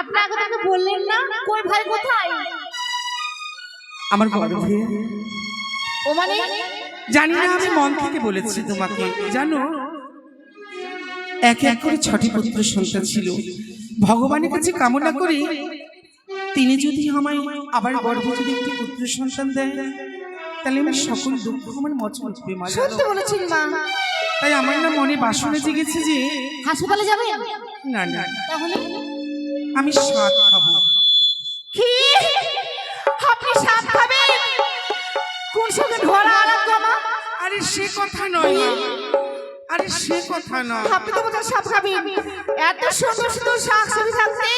আপনি আগে থেকে বললেন না কই ভাই কোথায়? আমার গর্ভে ও মানে? জানি না আমি মন থেকে বলেছি তোমাকে। জানো এক এক করে ছটি পুত্র সন্তান ছিল। ভগবানের কাছে কামনা করি তিনি যদি আমায় আবার গর্ভে যদি একটি পুত্র সন্তান দেয় তাহলে আমার সকল দুঃখ আমার মোচন হবে সত্যি বলেছেন মা। তাই আমার না মনে বাসনা জেগেছে যে হাসপাতালে যাবেন? না না। তাহলে আমি স্বাদ খাব। কি? আপনি সাপ খাবেন? কোন সঙ্গে ঘোড়া আরাম মা? আরে সে কথা নয় মা। আরে সে কথা নয় আপনি তো বোধহয় সাপ খাবেন। এত সুন্দর সুন্দর শাক সবজি থাকতে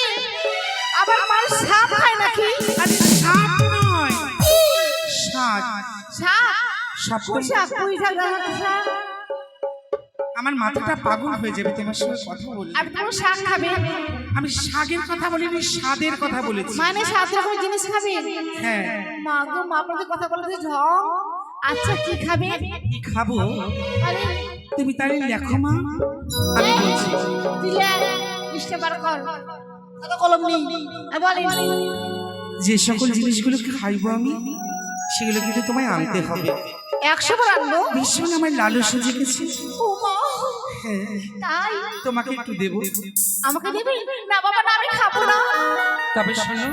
আবার মানুষ সাপ খায় নাকি? আরে সাপ নয়। সাত সাপ সাপ শাক পুঁই শাক ডাঁটা শাক আমার মাথাটা পাগল হয়ে যাবে তোমার সঙ্গে কথা বললে। আপনি তো শাক খাবেন আমি শাকের কথা বলিনি স্বাদের কথা বলেছি। মানে সাত রকম জিনিস খাবেন হ্যাঁ। মা গো মা আপনাদের কথা বলতে ঝং। আচ্ছা কি খাবেন কি খাব? আরে তুমি তাহলে লেখো মা। আমি বলছি। দিলে লিস্টে বার কর। কত কলম নেই? আমি বলেন যে সকল জিনিসগুলো খাইবো আমি সেগুলো কিন্তু তোমায় আনতে হবে। একশো বার আনব? ভীষণ আমার লালসা জেগেছে। ও তাই? তোমাকে একটু দেব। আমাকে দেবে? না বাবা না আমি খাব না। তবে শোনো।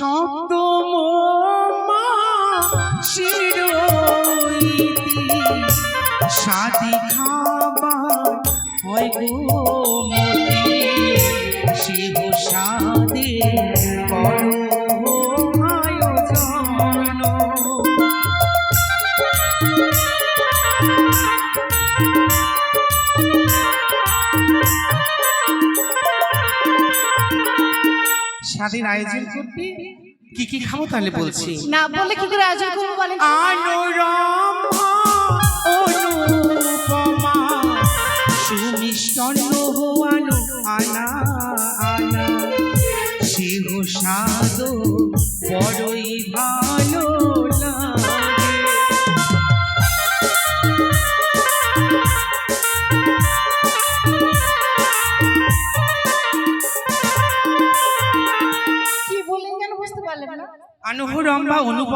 শব্দ মা শিরোইতি। সাদি খাবার হয় গো মতি। শিব সাদে করো আয়োজন স্বাদের আয়োজন। করবি কি খাব তাহলে বলছি। না বলে কি করে আজ করব বলেন? আনোরমা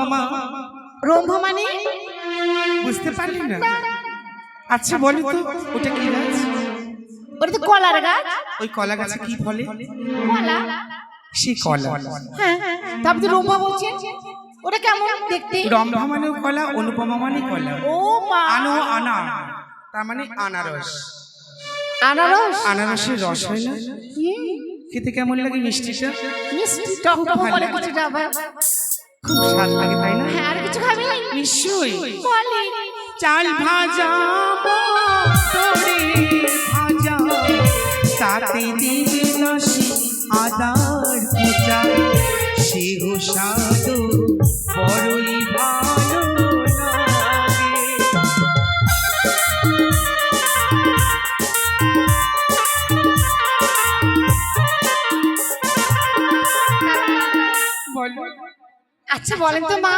অনুপমা রম্ভ মানে? বুঝতে পারলি না? আচ্ছা বলি তো ওটা কি গাছ? ওটা তো কলার গাছ। ওই কলা গাছে কি ফলে? কলা? সে কলা। হ্যাঁ তারপর তো রম্ভা বলছেন ওটা কেমন দেখতে? রম্ভা মানে কলা অনুপমা মানে কলা। ও মা। আনো আনা। তার মানে আনারস। আনারস? আনারসের রস হয় না? খেতে কেমন লাগে মিষ্টিটা? মিষ্টি? টক টক করে। কিছুটা আবার খুব স্বাদ লাগে তাই না? হ্যাঁ আর কিছু খাবে নিশ্চয়ই। বলে চাল ভাজা ভাজা তাতে দিবে নসি আদার কুচা সে গো স্বাদ বড়ই আচ্ছা বলেন তো মা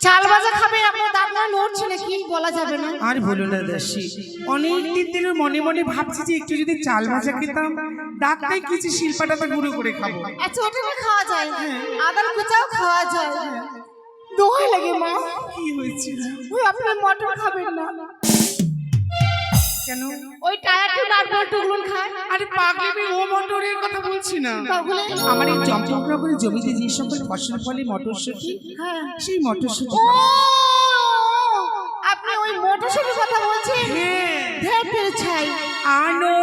চাল ভাজা খাবে আপনার দাঁত না নড়ছে নাকি? বলা যাবে না। আর বলো না দাসী অনেক দিন দিনের মনে মনে ভাবছি যে একটু যদি চাল ভাজা খেতাম ডাকটাই কিছু শিল্পাটাতে গুঁড়ো করে খাব। আচ্ছা ওটা না খাওয়া যায়। আদার কুচাও খাওয়া যায়। দোহাই লাগে মা। কি হয়েছে ওই আপনার মটর খাবেন না। কেন? ওই টায়ারটা নারকেল টুকরুন খায়। আরে পাগলি আমি ও মটরের কথা বলছি না। তাহলে আমার এই চম্পকনগরের জমিতে যে সকল ফসল ফলে মটরশুঁটি হ্যাঁ। সেই মটরশুঁটি ও! আপনি ওই মোটরসাইকেল কথা বলছেন? পেরে ছাই। আনো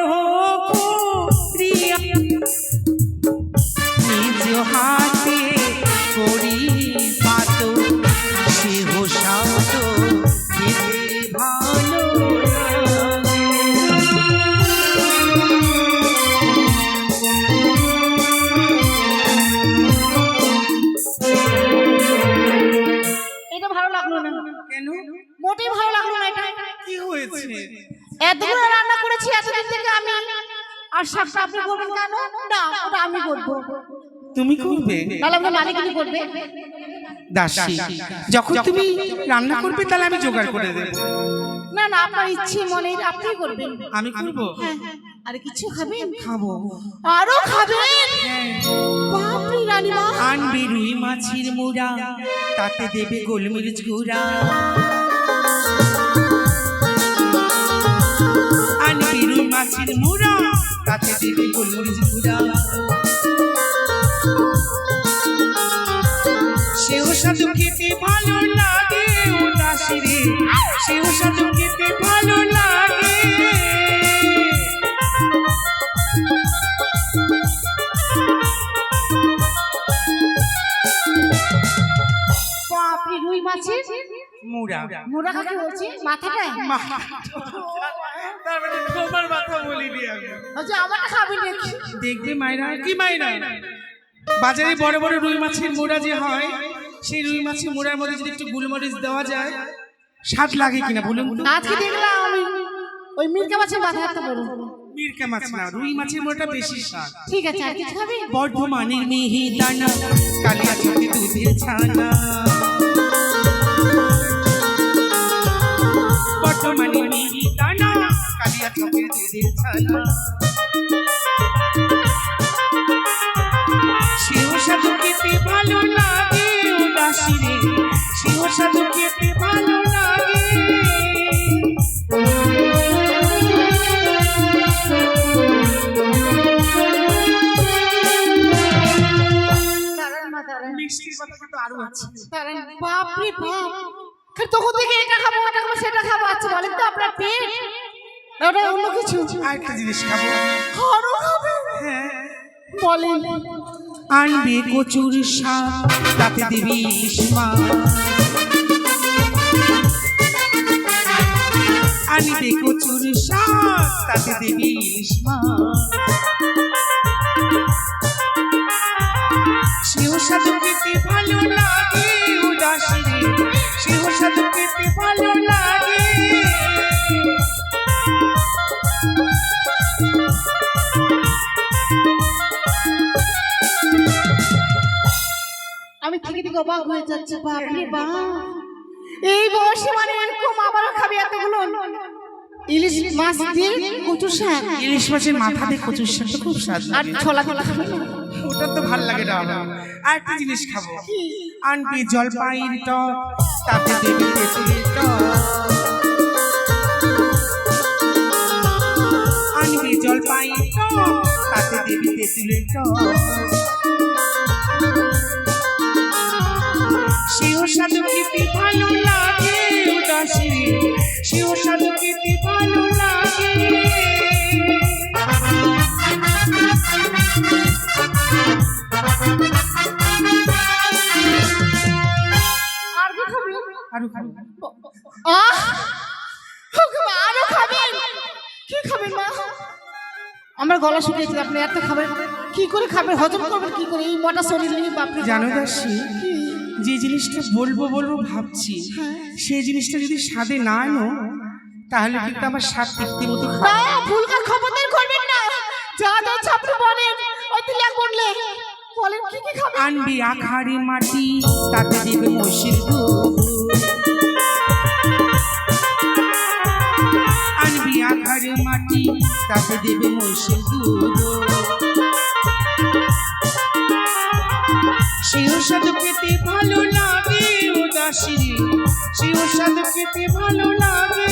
প্রিয়া। নিজ হাতে করি এতগুলো রান্না করেছি এতদিন থেকে আমি। আর শাকটা আপনি করবেন কেন? না ওটা আমি করব তুমি করবে? তাহলে করবে। দাসী যখন তুমি রান্না করবে তাহলে আমি জোগাড় করে দেব। না না আপনার ইচ্ছে মনে আপনি করবেন। আমি করব? হ্যাঁ আরে কিছু খাবেন? খাব। আরও খাবেন? বাপরে রানীমা আনবে রুই মাছের মোড়া তাতে দেবে গোলমরিচ গুঁড়া। আনবে রুই মাছের মোড়া তাতে দেবে গোলমরিচ গুঁড়া সেও সাধু খেতে ভালো লাগে ও দাসী রে সেও সাধু খেতে ভালো লাগে রুই মাছের মুড়া মোড়া কাকে বলছি মাথাটায় তার তোমার মাথা বলিনি আমি আচ্ছা আমারটা খাবেন নাকি? দেখবে মাইরা। কি মাইরা? বাজারে বড় বড় রুই মাছের মোড়া যে হয় সেই রুই মাছের মোড়ার মধ্যে যদি একটু গুলমরিচ দেওয়া যায় স্বাদ লাগে কিনা বলুন? আজকে দেখলাম আমি। ওই মির্কা মাছের মাথা একটা বড় মিরকা মাছ না রুই মাছের মোড়াটা বেশি স্বাদ। ঠিক আছে আর কিছু খাবেন বর্ধমানের মিহি দানা কালিয়া চোখে দুধের ছানা। কালিয়া চোখে দুধের ছানা। সেও সাধু খেতে ভালো লাগে উদাসী রে সেও সাধু খেতে ভালো লাগে। আরও আছে। বাপ। তখন থেকে এটা খাব, ওটা খাব, সেটা খাব আচ্ছা বলেন তো আপনার পেট? না ওটা অন্য কিছু। আরেকটা জিনিস খাব। হ্যাঁ বলেন। আনবে কচুর শাক তাতে দিবি আনবে কচুর শাক তাতে দিবি সেও সাধু খেতে ভালো লাগে উদাসী সেও সাধু খেতে ভালো লাগে। অবাক হয়ে যাচ্ছে বাপরে বাপ। এই বয়সে মানে এরকম আবারও খাবে এতগুলো? ইলিশ মাছ দিয়ে কচু শাক? ইলিশ মাছের মাথা দিয়ে কচুর শাকটা খুব স্বাদ আর ছোলা ছোলা খাবে? ওটা তো ভালো লাগে না আর একটা জিনিস খাব। আনবি জলপাইয়ের টক তাতে দেবি তেঁতুলের টক। আনবি জলপাইয়ের টক তাতে দেবি তেঁতুলের টক। সেও সাধু খেতে ভালো লাগে উদাসী। সেও সাধু খেতে ভালো লাগে। আর কি খাবেন আরও খাব আহ! ওকে মা, আরও খাবেন? কি খাবেন মা? আমার গলা শুকিয়েছে আপনি এত খাবেন। কি করে খাবেন? হজম করবেন কি করে? এই মোটা শরীর নিয়ে বাপরে জানো দাসী যে জিনিসটা বলব বলব ভাবছি হ্যাঁ। সেই জিনিসটা যদি স্বাদে না আনো তাহলে কিন্তু আমার স্বাদ তৃপ্তি মতো ভুলকার খবরদার করবেন না। যা আপনি বলেন বললে। বলেন কি কি খাবেন? আনবি আখাড়ি মাটি তাতে দেবে মসির আনবি আখাড়ি মাটি তাতে দেবে মসির দুধ। সেও সাধু খেতে ভালো লাগে উদাসী। রে সেও খেতে ভালো লাগে।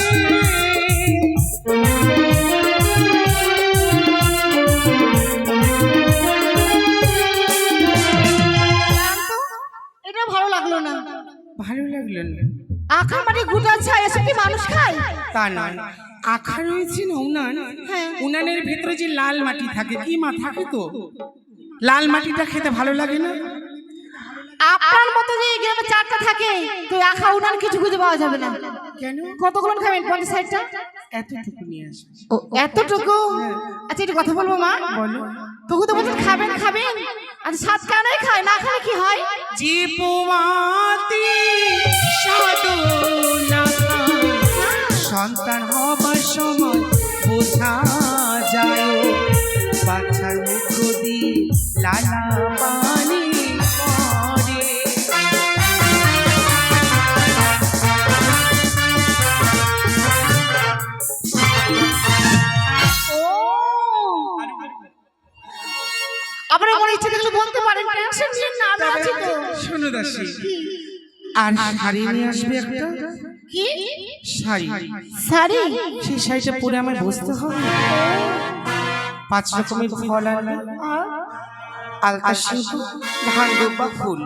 এটা ভালো লাগল না। ভালো লাগল না। আখা মাটি গুটা ছাই এসব কি মানুষ খায়? তা নয়। আখা রয়েছে না উনান? হ্যাঁ। উনানের ভেতরে যে লাল মাটি থাকে কি মা থাকে তো লাল মাটিটা খেতে ভালো লাগে না? আপনার মতো যে এই গ্রামে চারটা থাকে তো আখা উনার কিছু খুঁজে পাওয়া যাবে না। কেন? কতগুলো খাবেন পঞ্চাশ ষাটটা? এতটুকু নিয়ে আসবে ও এতটুকু? আচ্ছা একটু কথা বলব মা। বলো। তবু তো বলছেন খাবেন খাবেন। আচ্ছা সাত কানাই খায় না খেলে কি হয়? যে পোয়াতি সাধনা সন্তান হবার সময় বোঝা দাসী আর শাড়ি নিয়ে আসবে একটা? কি? শাড়ি। শাড়ি। সেই শাড়িটা পরে আমায় বসতে হবে? পাঁচ রকমের ফল আনবে। আলতা সিঁদুর ধান দুব্বা ফুল।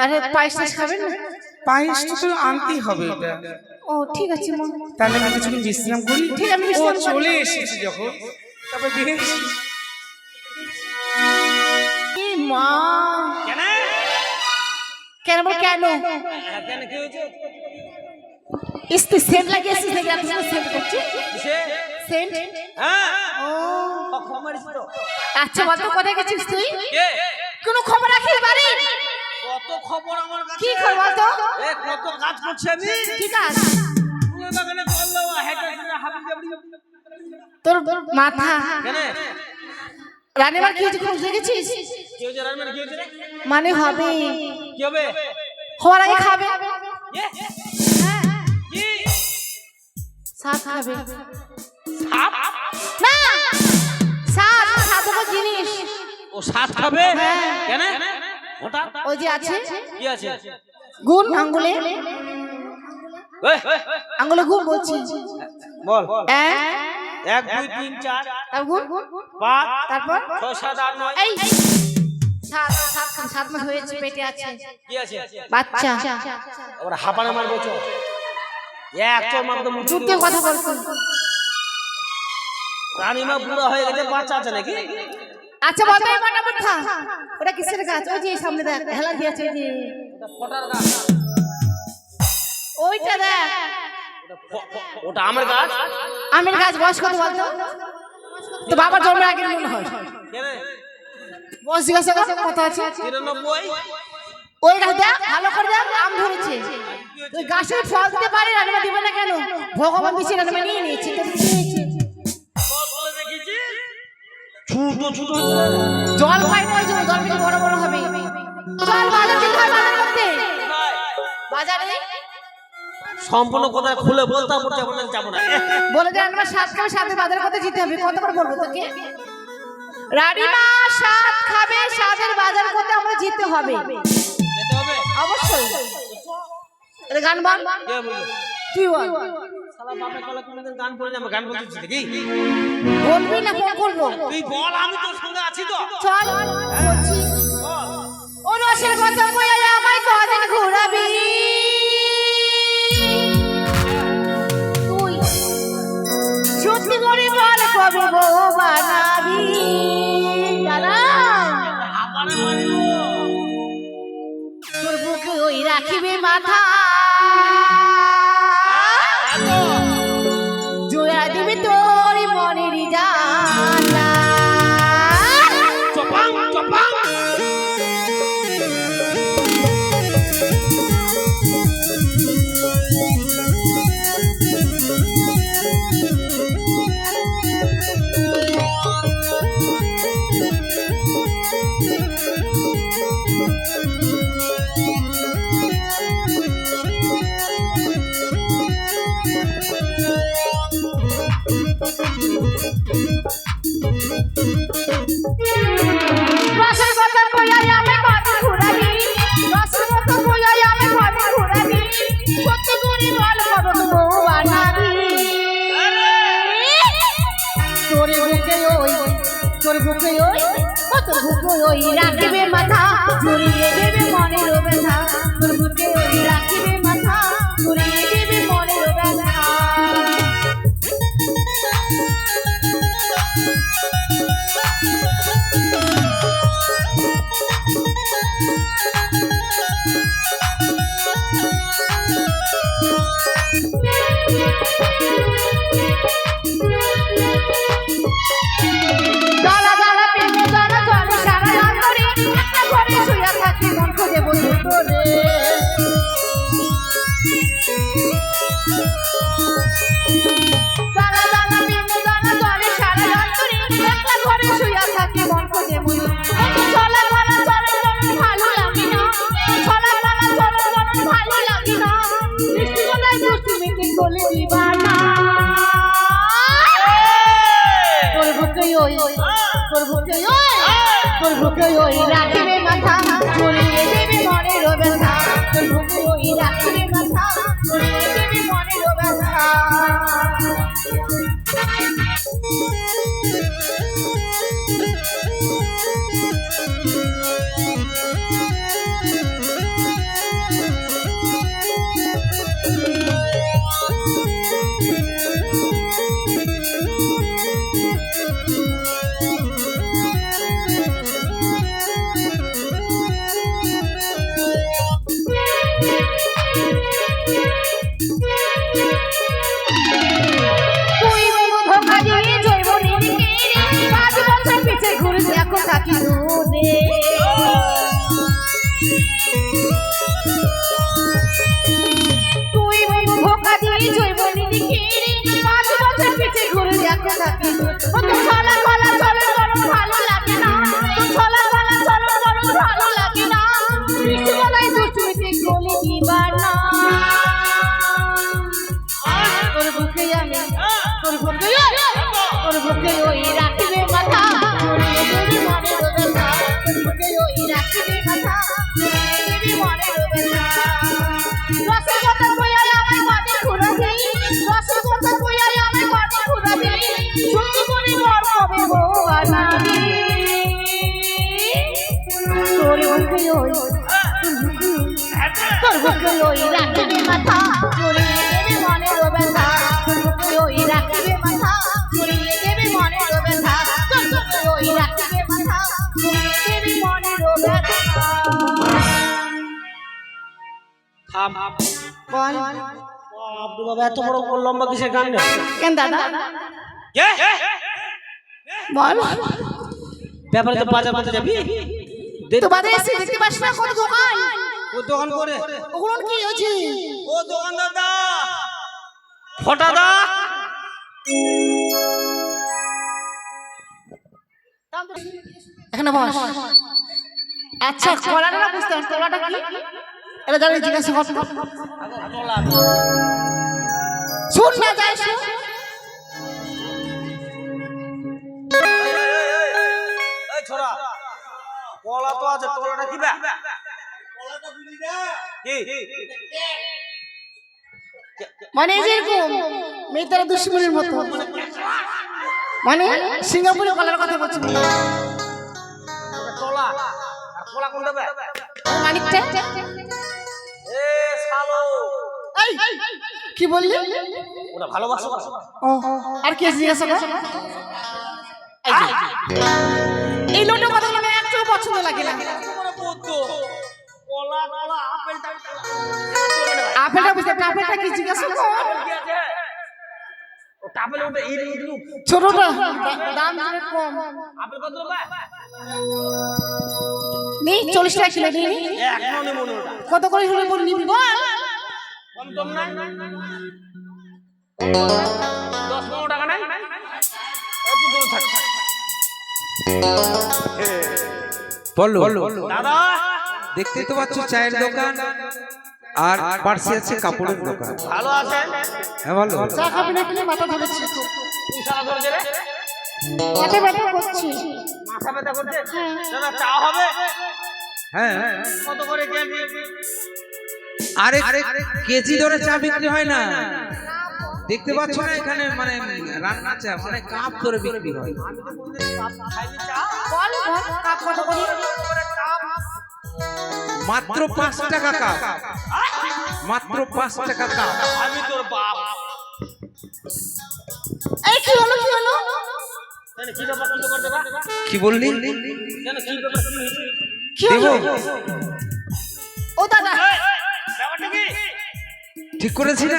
আরে পায়েস খাবেন না? পায়েসটা তো আনতেই হবে এটা। ও ঠিক আছে মা। তাহলে আমি কিছুক্ষণ বিশ্রাম করি। ঠিক আছে, আমি বিশ্রাম ও চলে এসেছি যখন। তারপর বেরিয়ে মা! কেন কেন ইস্তি সেন্ট লাগিয়েছিস নাকি সুন্দর সেন্ট করছি সেন্ট ও আচ্ছা বলতো কোথায় গেছিস তুই কোনো খবর রাখিস বাড়ি কত খবর আমার কাছে কি খবর এ কত কাজ করছে আমি হাবি জাবড়ি তোর মাথা কেন রানীবার কি হয়েছে কি হয়েছে রে? মানে হবে। কি হবে? হওয়ার আগে খাবে। হ্যাঁ। সাত খাবে। সাপ না! সাত সাতটা জিনিস। ও সাপ খাবে? হ্যাঁ। কেন? ওটা ওই যে আছে। কি আছে? গুণ আঙ্গুলে। আঙ্গুলে গুণ বলছি। বল। এক এক দুই তিন চার। তার গুণ পাঁচ। তারপর? ছয় সাত আট নয়। এই! সাত সাত সাত মাস হয়েছে পেটে আছে। কি আছে? বাচ্চা। ওরা হাঁপানে মারবো চো এক চোর মারবো মুখ কথা বলছো রানীমা বুড়া হয়ে গেছে বাচ্চা আছে নাকি? আচ্ছা বলতো এই মোটা মোটা ওটা কিসের গাছ? ওই যে সামনে দেখ হেলা দিয়েছে ওই যে। ফটার গাছ। ওইটা দেখ। ওটা আমার গাছ? আমের গাছ বয়স কত বলতো। তো বাবার জন্মের আগে মনে হয়। বয়স জিজ্ঞাসা কর কত আছে? তিরানব্বই। ওই গাছ দেখ ভালো করে দেখ আম ধরেছে। ওই গাছে ফল দিতে পারে রান্না দিবে না কেন? ভগবান দিচ্ছে রান্না নিয়ে নিয়েছে ছোট ছোট। জল পাই না ওই জন্য জল পেলে বড় বড় হবে। চল বাজার যেতে হয় বাজার করতে বাজারে? সম্পূর্ণ কথা খুলে বলতে যাব না যাব না। বলে যে রান্না সাত খাবে সাথে বাজার করতে যেতে হবে। কত করে বলব তোকে? রানীমা সাত খাবে সাতের বাজার করতে আমরা যেতে হবে। যেতে হবে? অবশ্যই। গান বান তুই বল। শালা বাপে কালা কোনোদিন গান করে আমরা গান বলতেছি নাকি? বলবি না ফোন করব তুই বল আমি তোর সঙ্গে আছি তো। চল। বলছি ও রসের কথা কইয়া Thank you. ওই রাখিবে মাথা জড়িয়ে দেবে মনের ব্যথা। ওই রাখিবে বুকে ওই? রাখিবে মাথা। চড়িয়ে দেবে মনে রবে না ওই? রাখিবে ঘুরে আব্দুল বাবা এত বড় লম্বা কিসের গান কেন দাদা? বল। ব্যাপারে তো বাজার করতে যাবি? তো বাদে এসে দেখতে পাস না কত দোকান? ও দোকান করে। ওগুলো কি হয়েছে? ও দোকানদার দা ফটা দা। এখানে বস। আচ্ছা কলাটা না বুঝতে পারছি কলাটা কি? এটা জানি জিজ্ঞাসা কর। শুন না যাই শুন। ছোড়া কলা তো আছে তোলাটা কি? ব্যা মানে এই যে এরকম মেয়েটারা দুশ্মনের মতো। মানে সিঙ্গাপুরে কলার কথা বলছি। মানিকটা? এ শালো। এই কি বললি? ভালোবাসো আর কি জিজ্ঞাসা কর? এই যে, কথা মানে একটু পছন্দ লাগে না। আপেলটা বুঝতে আপেলটা কি জিজ্ঞাসা কর? কি আছে? ও টাপেল ওটা ইট ইট ছোটটা দাম কম। আপেল কত নি চল্লিশ টাকা কিলো ওটা কত করে হলে বল? নিবি বল। কম দশ পনেরো টাকা নাই একটু দূরে থাক বলো। দাদা। দেখতেই তো পাচ্ছ চায়ের দোকান আর পার্সে আছে কাপড়ের দোকান। ভালো আছেন হ্যাঁ বলো। চা খাবি না কিনে মাথা ধরেছি সারা মাথা ব্যথা করছি। মাথা ব্যথা করছে? দাদা চা হবে? হ্যাঁ। কত করে কেজি? আরে কেজি ধরে চা বিক্রি হয় না। দেখতে পাচ্ছ না এখানে মানে রান্না চা মানে কাপ ধরে বিক্রি হয়। বল বল কাপ কত করে? মাত্র পাঁচ টাকা কাপ। মাত্র পাঁচ টাকা কাপ। আমি তোর বাপ। এই কি হলো কি হলো? কি বললি? দেবো। ও দাদা। ঠিক করেছি না?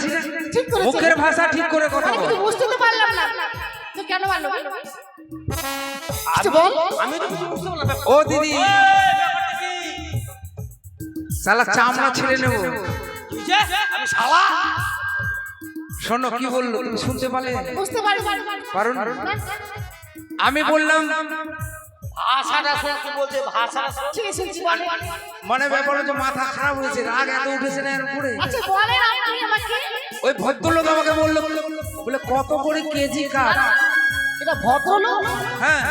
ঠিক করেছে। মুখের ভাষা ঠিক করে কথা বল। কিছু বুঝতে তো পারলাম না। তো কেন পারল বল। আমি তো কিছু বুঝতে পারলাম ও দিদি। সালা চামড়া ছেড়ে নেব। কি হয়েছে? আমি শালা? শোনো কি বলল? তুমি শুনতে পারলে? বুঝতে পারুন। আমি বললাম ভাষাটা বলছে শুনছি। মানে ব্যাপার হচ্ছে মাথা খারাপ হয়েছে রাগ এত উঠেছে না এর উপরে। আচ্ছা ওই ভদ্রলোক আমাকে বলল বলে কত করে কেজি কাপ এটা ভদ্রলোক? হ্যাঁ।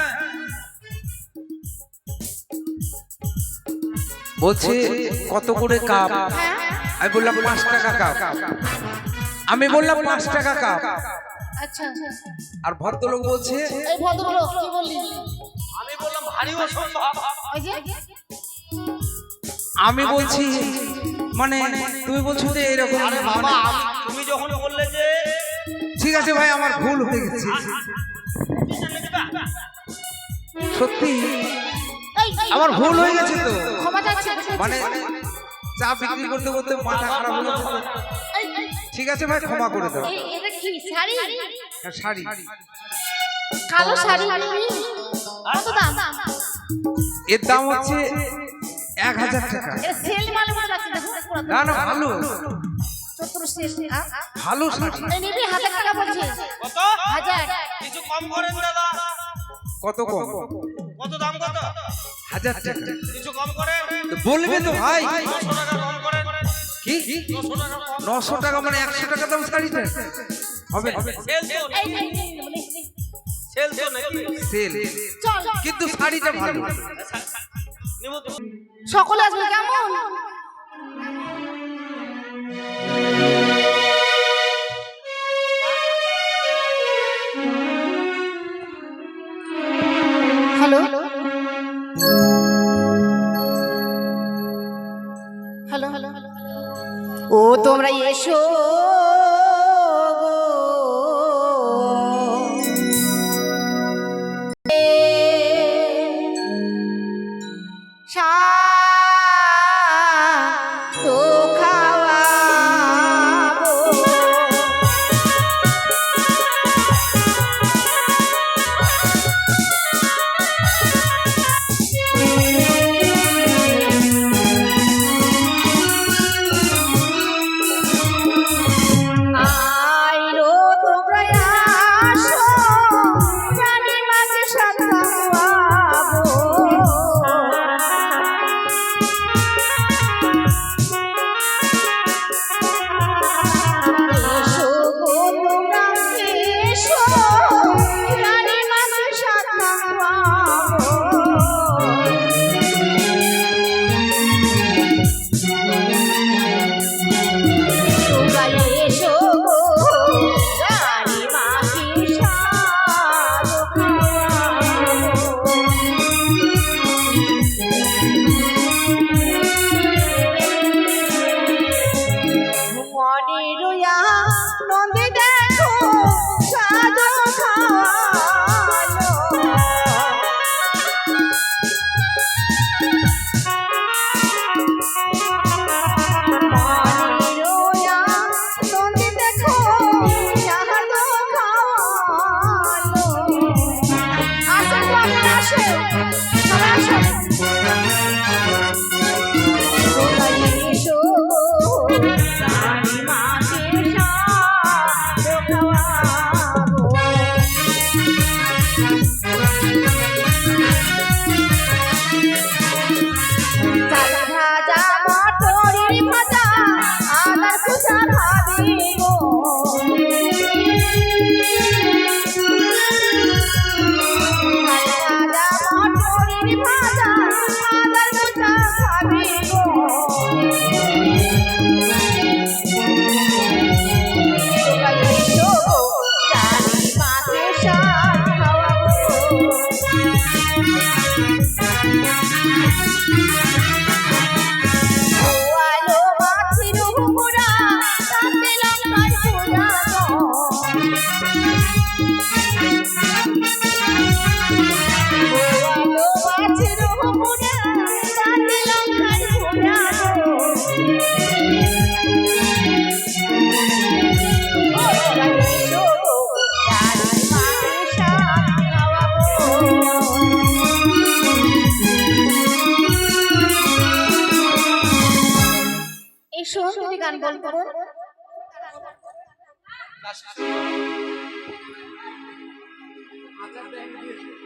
বলছে কত করে কাপ? হ্যাঁ আমি বললাম পাঁচ টাকা কাপ। আমি বললাম পাঁচ টাকা কাপ। আচ্ছা। আর ভদ্রলোক বলছে এই ভদ্রলোক কি বললি? আমি বললাম ভারী অসম্ভব। ওই যে আমি বলছি মানে তুমি বলছো যে এরকম আরে বাবা তুমি যখন বললে যে ঠিক আছে ভাই আমার ভুল হয়ে গেছে। সত্যি? আমার ভুল হয়ে গেছে তো? ক্ষমা চাচ্ছি মানে চা বিক্রি করতে করতে মাথা খারাপ হয়ে গেছে ঠিক আছে ভাই ক্ষমা করে দাও। এটা কি শাড়ি? হ্যাঁ, শাড়ি। কালো শাড়ি। কত দাম? এর দাম হচ্ছে এক হাজার টাকা। সেল মাল মনে রাখছি না না ভালো। ভালো শাড়ি। এই টাকা বলছে কত? হাজার। কিছু কম করেন দাদা। কত কম? কত দাম কত? হাজার টাকা। কিছু কম করেন? বলবে তো ভাই। টাকা কম করেন। কি? নশো টাকা মানে একশো টাকা দাম শাড়িটা? হবে। সেল কিন্তু শাড়িটা ভালো। সকলে আসবে কেমন? হ্যালো? হ্যালো? হ্যালো? ও তোমরা এসো।